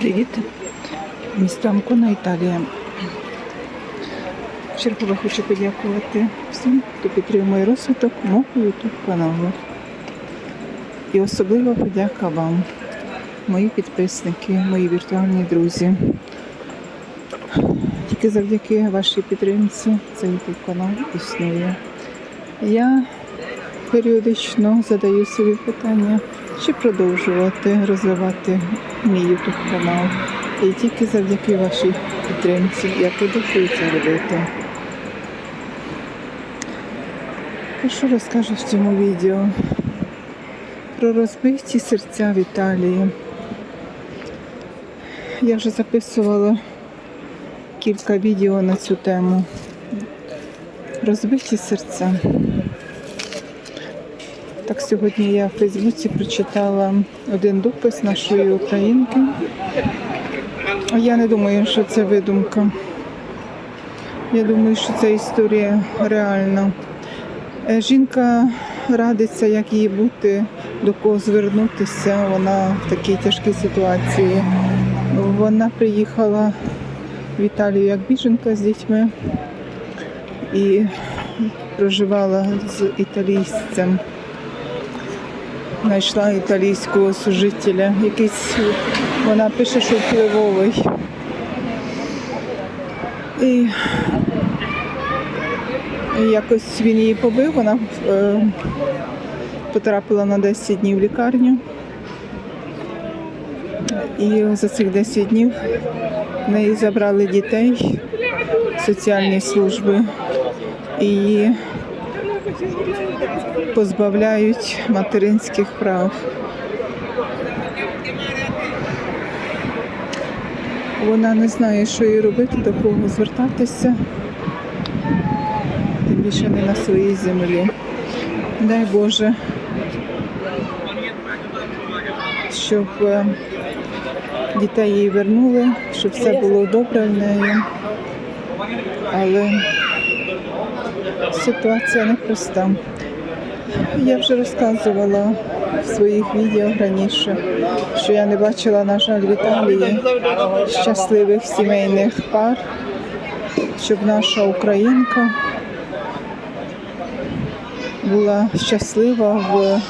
Привіт! Місто Амкона, Італія. Чергове хочу подякувати всім, хто підтримує розвиток мого YouTube каналу. І особлива подяка вам, мої підписники, мої віртуальні друзі. Тільки завдяки вашій підтримці цей YouTube канал існує. Я періодично задаю собі питання, чи продовжувати розвивати мій YouTube канал. І тільки завдяки вашій підтримці я продовжую це робити. Про що розкажу в цьому відео? Про розбиті серця в Італії. Я вже записувала кілька відео на цю тему. Розбиті серця. Так сьогодні я в Фейсбуці прочитала один допис нашої українки. Я не думаю, що це видумка. Я думаю, що ця історія реальна. Е, Жінка радиться, як їй бути, до кого звернутися. Вона в такій тяжкій ситуації. Вона приїхала в Італію як біженка з дітьми і проживала з італійцем. Знайшла італійського служителя. Якийсь вона пише, що впливовий. І якось він її побив, вона е, потрапила на 10 днів в лікарню. І за цих 10 днів в неї забрали дітей, соціальні служби і позбавляють материнських прав. Вона не знає, що їй робити, до кого звертатися, тим більше не на своїй землі. Дай Боже, щоб е, дітей їй вернули, щоб все було добре в неї. Але ситуація непроста. Я вже розказувала в своїх відео раніше, що я не бачила, на жаль, в Італії щасливих сімейних пар, щоб наша українка була щаслива в,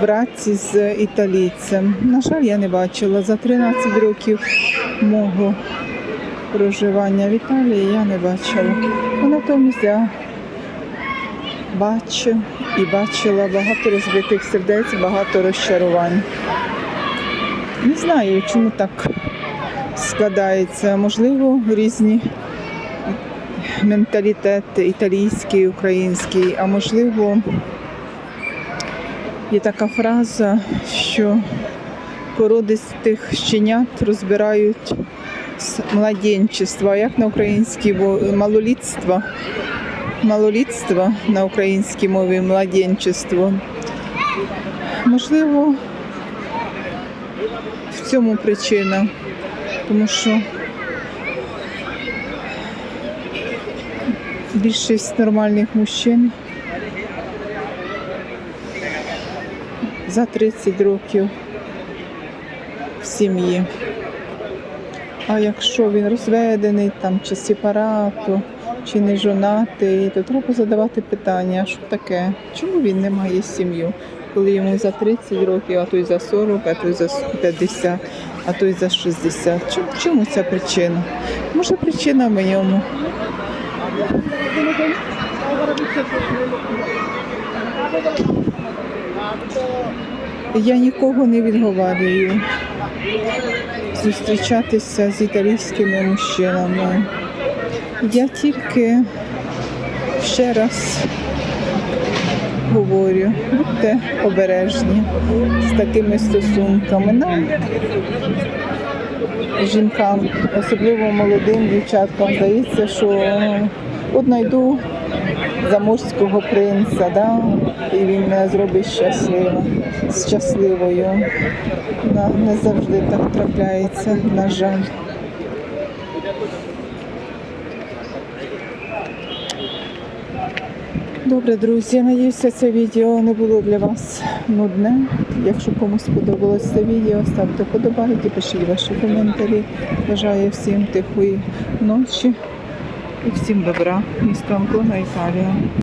браці з італійцем. На жаль, я не бачила. За 13 років мого проживання в Італії я не бачила. Натомість я бачу і бачила багато розбитих сердець, багато розчарувань. Не знаю, чому так складається. Можливо, різні менталітети, італійський, український, а можливо, є така фраза, що породистих щенят розбирають з младенчества, як на українській бо малолітство. Малолітство на українській мові младенчество. Можливо, в цьому причина, тому що більшість нормальних мужчин за 30 років в сім'ї. А якщо він розведений там чи сепарату, чи не жонатий, то треба задавати питання, що таке, чому він не має сім'ю, коли йому за 30 років, а то й за 40, а то й за 50, а то й за 60. Чому, чому ця причина? Може причина в ньому. Я нікого не відговарюю зустрічатися з італійськими мужчинами. Я тільки ще раз говорю, будьте обережні з такими стосунками. Нам, жінкам, особливо молодим дівчаткам, здається, що от знайду заморського принца, да? і він мене зробить щасливо, щасливою. Не завжди так трапляється, на жаль. Добре, друзі, я надіюся, це відео не було для вас нудне. Якщо комусь сподобалось це відео, ставте подобайки, пишіть ваші коментарі. Бажаю всім тихої ночі і всім добра. Місто Анкона, Італія.